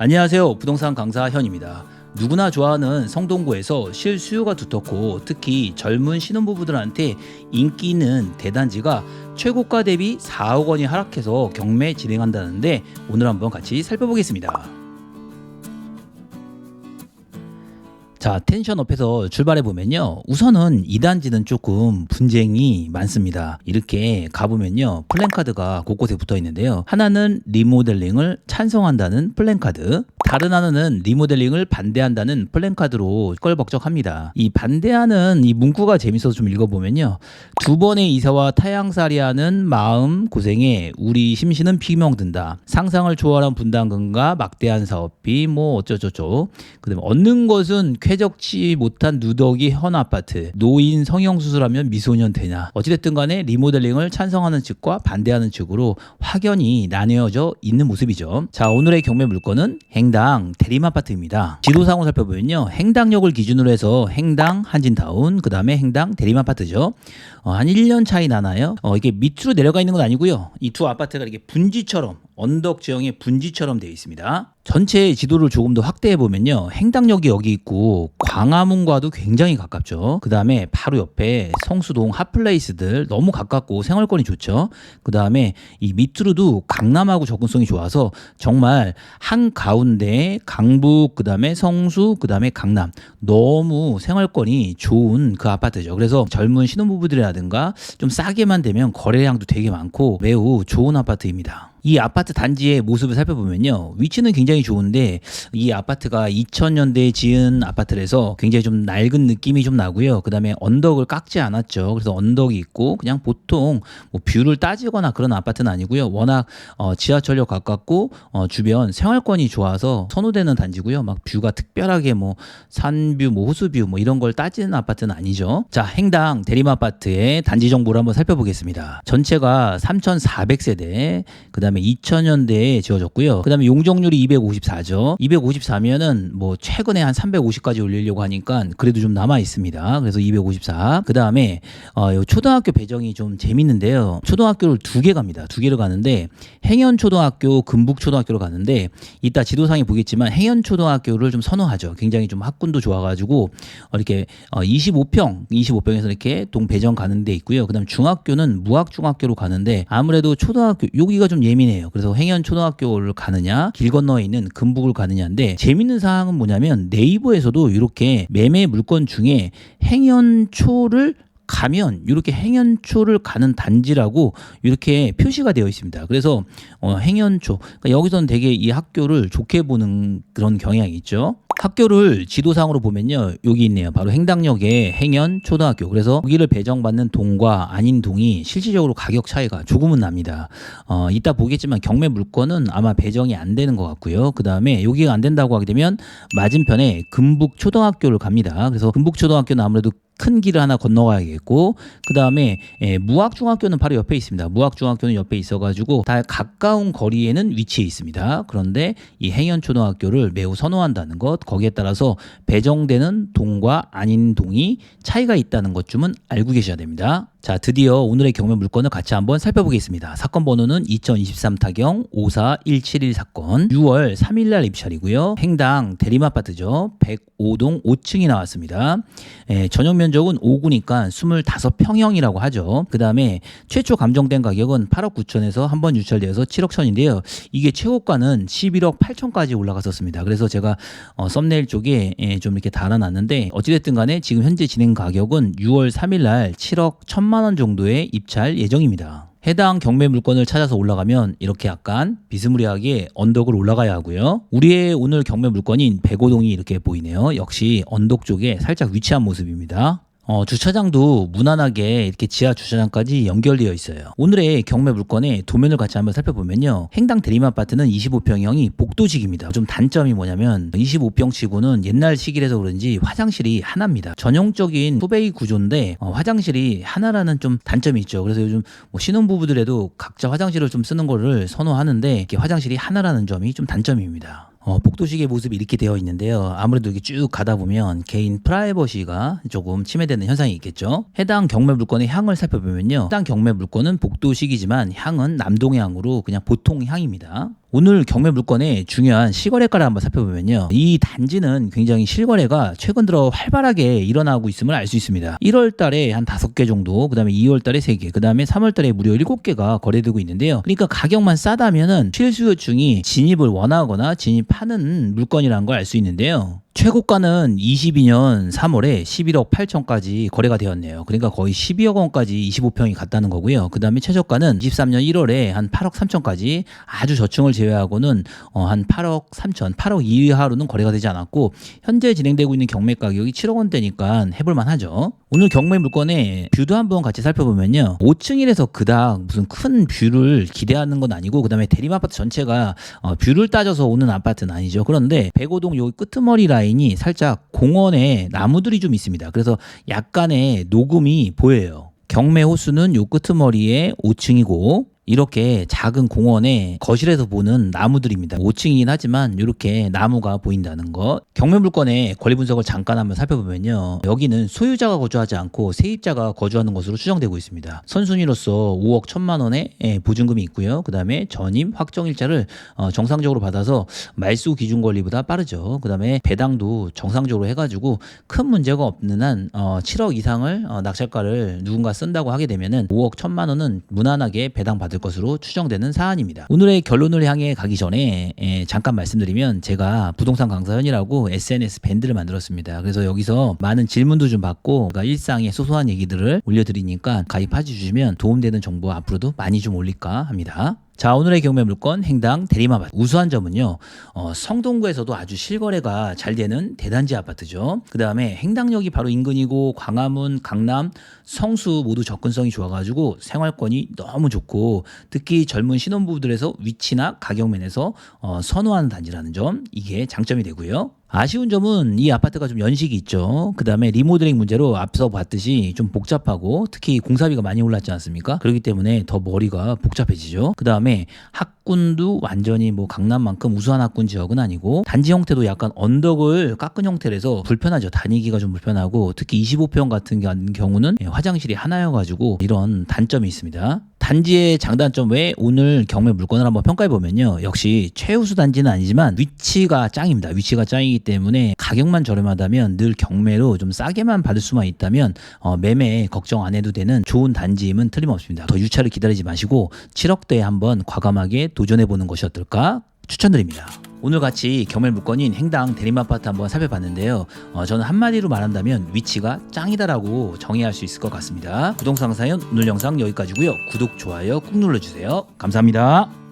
안녕하세요. 부동산 강사 현입니다. 누구나 좋아하는 성동구에서 실수요가 두텁고 특히 젊은 신혼부부들한테 인기 있는 대단지가 최고가 대비 4억 원이 하락해서 경매 진행한다는데 오늘 한번 같이 살펴보겠습니다. 자, 텐션업에서 출발해 보면요. 우선은 2단지는 조금 분쟁이 많습니다. 이렇게 가보면요. 플랜카드가 곳곳에 붙어 있는데요. 하나는 리모델링을 찬성한다는 플랜카드, 다른 하나는 리모델링을 반대한다는 플랜카드로 껄벅적합니다. 이 반대하는 이 문구가 재밌어서 좀 읽어보면요. 두 번의 이사와 타향살이하는 마음 고생에 우리 심신은 비명든다. 상상을 초월한 분담금과 막대한 사업비 뭐 어쩌저쩌. 그 다음에 얻는 것은 쾌적지 못한 누더기 현 아파트. 노인 성형 수술하면 미소년 되냐. 어찌됐든 간에 리모델링을 찬성하는 측과 반대하는 측으로 확연히 나뉘어져 있는 모습이죠. 자 오늘의 경매 물건은 행당 대림 아파트입니다. 지도상으로 살펴보면요. 행당역을 기준으로 해서 행당 한진타운 그 다음에 행당 대림 아파트죠. 어, 한 1년 차이 나나요? 어, 이게 밑으로 내려가 있는 건 아니고요. 이 두 아파트가 이렇게 분지처럼 언덕 지형의 분지처럼 되어 있습니다. 전체 지도를 조금 더 확대해 보면요. 행당역이 여기 있고 광화문과도 굉장히 가깝죠. 그 다음에 바로 옆에 성수동 핫플레이스들 너무 가깝고 생활권이 좋죠. 그 다음에 이 밑으로도 강남하고 접근성이 좋아서 정말 한 가운데 강북 그 다음에 성수 그 다음에 강남 너무 생활권이 좋은 그 아파트죠. 그래서 젊은 신혼부부들이라든가 좀 싸게만 되면 거래량도 되게 많고 매우 좋은 아파트입니다. 이 아파트 단지의 모습을 살펴보면요. 위치는 굉장히 좋은데 이 아파트가 2000년대에 지은 아파트라서 굉장히 좀 낡은 느낌이 좀 나고요. 그다음에 언덕을 깎지 않았죠. 그래서 언덕이 있고 그냥 보통 뭐 뷰를 따지거나 그런 아파트는 아니고요. 워낙 어, 지하철역 가깝고 어, 주변 생활권이 좋아서 선호되는 단지고요. 막 뷰가 특별하게 뭐 산뷰, 뭐 호수뷰 뭐 이런 걸 따지는 아파트는 아니죠. 자, 행당 대림 아파트의 단지 정보를 한번 살펴보겠습니다. 전체가 3,400세대, 그다음에 2000년대에 지어졌고요. 그 다음에 용적률이 254죠. 254면은 뭐 최근에 한 350까지 올리려고 하니까 그래도 좀 남아 있습니다. 그래서 254. 그 다음에 어, 요 초등학교 배정이 좀 재밌는데요. 초등학교를 두 개 갑니다. 두 개를 가는데 행연초등학교, 금북 초등학교로 가는데 이따 지도상에 보겠지만 행연초등학교를 좀 선호하죠. 굉장히 좀 학군도 좋아가지고 어, 이렇게 어, 25평, 25평에서 이렇게 동 배정 가는 데 있고요. 그 다음 중학교는 무학 중학교로 가는데 아무래도 초등학교 여기가 좀 예민 해요. 그래서 행연 초등학교를 가느냐, 길 건너에 있는 금북을 가느냐인데 재밌는 사항은 뭐냐면 네이버에서도 이렇게 매매 물건 중에 행연초를 가면 이렇게 행연초를 가는 단지라고 이렇게 표시가 되어 있습니다. 그래서 어, 행연초 그러니까 여기서는 되게 이 학교를 좋게 보는 그런 경향이 있죠. 학교를 지도상으로 보면요. 여기 있네요. 바로 행당역에 행연 초등학교. 그래서 여기를 배정받는 동과 아닌 동이 실질적으로 가격 차이가 조금은 납니다. 어 이따 보겠지만 경매 물건은 아마 배정이 안 되는 것 같고요. 그 다음에 여기가 안 된다고 하게 되면 맞은편에 금북 초등학교를 갑니다. 그래서 금북 초등학교는 아무래도 큰 길을 하나 건너가야겠고 그 다음에 예, 무학중학교는 바로 옆에 있습니다. 무학중학교는 옆에 있어가지고 다 가까운 거리에는 위치해 있습니다. 그런데 이 행연초등학교를 매우 선호한다는 것 거기에 따라서 배정되는 동과 아닌 동이 차이가 있다는 것쯤은 알고 계셔야 됩니다. 자, 드디어 오늘의 경매 물건을 같이 한번 살펴보겠습니다. 사건 번호는 2023 타경 54171 사건 6월 3일 날 입찰이고요. 행당 대림 아파트죠. 105동 5층이 나왔습니다. 예, 전용 면적은 5구니까 25평형이라고 하죠. 그다음에 최초 감정된 가격은 8억 9천에서 한 번 유찰되어서 7억 천인데요. 이게 최고가는 11억 8천까지 올라갔었습니다. 그래서 제가 어, 썸네일 쪽에 예, 좀 이렇게 달아놨는데 어찌됐든 간에 지금 현재 진행 가격은 6월 3일 날 7억 1천 만원 정도의 입찰 예정입니다. 해당 경매 물건을 찾아서 올라가면 이렇게 약간 비스무리하게 언덕을 올라가야 하고요. 우리의 오늘 경매 물건인 백오동이 이렇게 보이네요. 역시 언덕 쪽에 살짝 위치한 모습입니다. 어, 주차장도 무난하게 이렇게 지하 주차장까지 연결되어 있어요. 오늘의 경매 물건의 도면을 같이 한번 살펴보면요. 행당 대림 아파트는 25평형이 복도식입니다. 좀 단점이 뭐냐면 25평 치고는 옛날 시기라서 그런지 화장실이 하나입니다. 전용적인 투베이 구조인데 어, 화장실이 하나라는 좀 단점이 있죠. 그래서 요즘 뭐 신혼부부들에도 각자 화장실을 좀 쓰는 거를 선호하는데 이렇게 화장실이 하나라는 점이 좀 단점입니다. 어, 복도식의 모습이 이렇게 되어 있는데요. 아무래도 이렇게 쭉 가다 보면 개인 프라이버시가 조금 침해되는 현상이 있겠죠. 해당 경매 물건의 향을 살펴보면요. 해당 경매 물건은 복도식이지만 향은 남동향으로 그냥 보통 향입니다. 오늘 경매 물건의 중요한 실거래가를 한번 살펴보면요. 이 단지는 굉장히 실거래가 최근 들어 활발하게 일어나고 있음을 알 수 있습니다. 1월 달에 한 5개 정도, 그 다음에 2월 달에 3개, 그 다음에 3월 달에 무려 7개가 거래되고 있는데요. 그러니까 가격만 싸다면은 실수요층이 진입을 원하거나 진입하는 물건이라는 걸 알 수 있는데요. 최고가는 22년 3월에 11억 8천까지 거래가 되었네요. 그러니까 거의 12억 원까지 25평이 갔다는 거고요. 그 다음에 최저가는 23년 1월에 한 8억 3천까지 아주 저층을 제외하고는 어, 한 8억 3천, 8억 이하로는 거래가 되지 않았고 현재 진행되고 있는 경매 가격이 7억 원대니까 해볼만 하죠. 오늘 경매 물건의 뷰도 한번 같이 살펴보면요. 5층이라서 그닥 무슨 큰 뷰를 기대하는 건 아니고 그 다음에 대림 아파트 전체가 어, 뷰를 따져서 오는 아파트는 아니죠. 그런데 백오동 여기 끄트머리 라인이 살짝 공원에 나무들이 좀 있습니다. 그래서 약간의 녹음이 보여요. 경매 호수는 요 끄트머리에 5층이고 이렇게 작은 공원에 거실에서 보는 나무들입니다. 5층이긴 하지만 이렇게 나무가 보인다는 거. 경매 물건의 권리 분석을 잠깐 한번 살펴보면요. 여기는 소유자가 거주하지 않고 세입자가 거주하는 것으로 추정되고 있습니다. 선순위로서 5억 1천만 원의 예, 보증금이 있고요. 그 다음에 전임 확정일자를 어, 정상적으로 받아서 말소 기준 권리보다 빠르죠. 그 다음에 배당도 정상적으로 해가지고 큰 문제가 없는 한 어, 7억 이상을 어, 낙찰가를 누군가 쓴다고 하게 되면은 5억 1천만 원은 무난하게 배당 받을 것으로 추정되는 사안입니다. 오늘의 결론을 향해 가기 전에 에, 잠깐 말씀드리면 제가 부동산 강사연이라고 SNS 밴드를 만들었습니다. 그래서 여기서 많은 질문도 좀 받고 그러니까 일상의 소소한 얘기들을 올려드리니까 가입해 주시면 도움되는 정보 앞으로도 많이 좀 올릴까 합니다. 자 오늘의 경매 물건 행당 대리마밭 우수한 점은요 어, 성동구에서도 아주 실거래가 잘 되는 대단지 아파트죠. 그 다음에 행당역이 바로 인근이고 광화문 강남 성수 모두 접근성이 좋아가지고 생활권이 너무 좋고 특히 젊은 신혼부부들에서 위치나 가격 면에서 어, 선호하는 단지라는 점 이게 장점이 되고요 아쉬운 점은 이 아파트가 좀 연식이 있죠. 그 다음에 리모델링 문제로 앞서 봤듯이 좀 복잡하고 특히 공사비가 많이 올랐지 않습니까? 그렇기 때문에 더 머리가 복잡해지죠. 그 다음에 학 군도 완전히 뭐 강남만큼 우수한 학군 지역은 아니고 단지 형태도 약간 언덕을 깎은 형태라서 불편하죠. 다니기가 좀 불편하고 특히 25평 같은 경우는 화장실이 하나여가지고 이런 단점이 있습니다. 단지의 장단점 외에 오늘 경매 물건을 한번 평가해 보면요. 역시 최우수 단지는 아니지만 위치가 짱입니다. 위치가 짱이기 때문에 가격만 저렴하다면 늘 경매로 좀 싸게만 받을 수만 있다면 어, 매매 걱정 안 해도 되는 좋은 단지임은 틀림없습니다. 더 유차를 기다리지 마시고 7억대에 한번 과감하게 도전해 보는 것이 어떨까 추천드립니다. 오늘 같이 경매 물건인 행당 대림아파트 한번 살펴봤는데요. 어, 저는 한마디로 말한다면 위치가 짱이다라고 정의할 수 있을 것 같습니다. 부동산 사연 오늘 영상 여기까지고요. 구독, 좋아요 꾹 눌러주세요. 감사합니다.